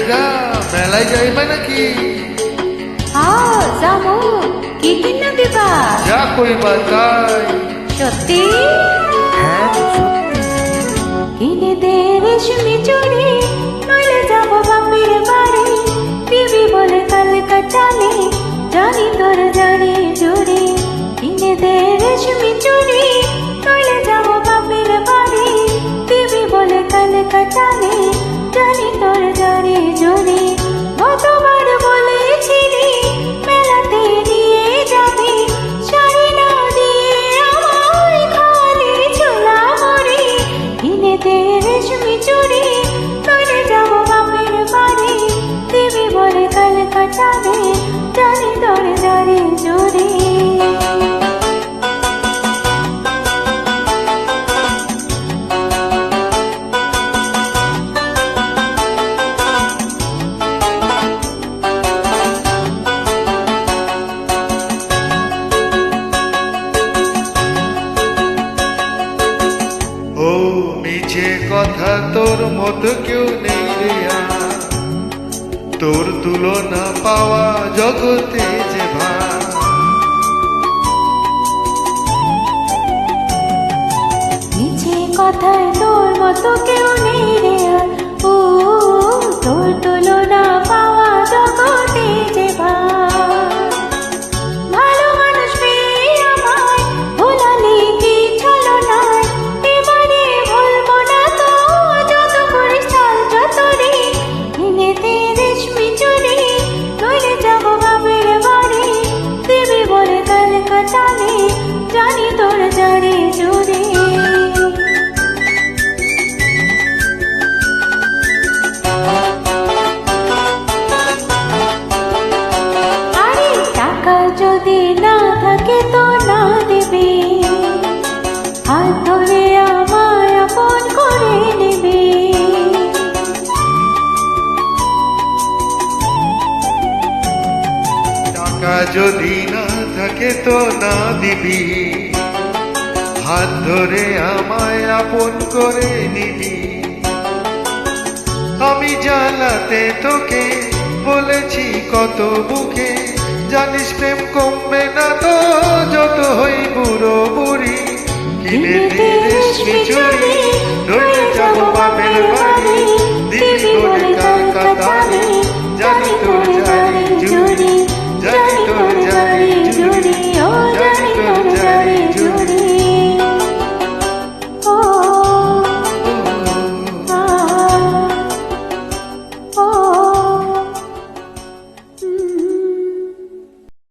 মেলায় যাইবে নাকি? হ্যাঁ যাব। কি কিনা দিবা? যা কইবা তাই। সত্যি? হ্যাঁ কিনে দে রেশমি চুড়ি নইলে যাব বাপের বাড়ি। দিবি বলে কলকাতানে জানি তোর জানি জুড়ি কিনে দে রেশমি চুড়ি নইলে যাব বাপের বাড়ি। দিবি বলে কলকাতানে জানি মিছে কথা তোর মতো কেউ নেই রে আর। তোর তুলনা পাওয়া জগতে যে নিচে কথায় তোর মতো কেউ যদি না থাকে তো না দেবে। হাত ধরে আমায় আপন করে নেবে। টাকা যদি না থাকে তো না দিবি। হাত ধরে আমায় আপন করে নিবি। আমি জ্বালাতে তোকে বলেছি কত বুকে। জানিস প্রেম কমবে না তো যত হই বুড়ো বুড়ি কিনে দিয়ে রেশমি চুড়ি ধরে যাব বাপের বাড়ি।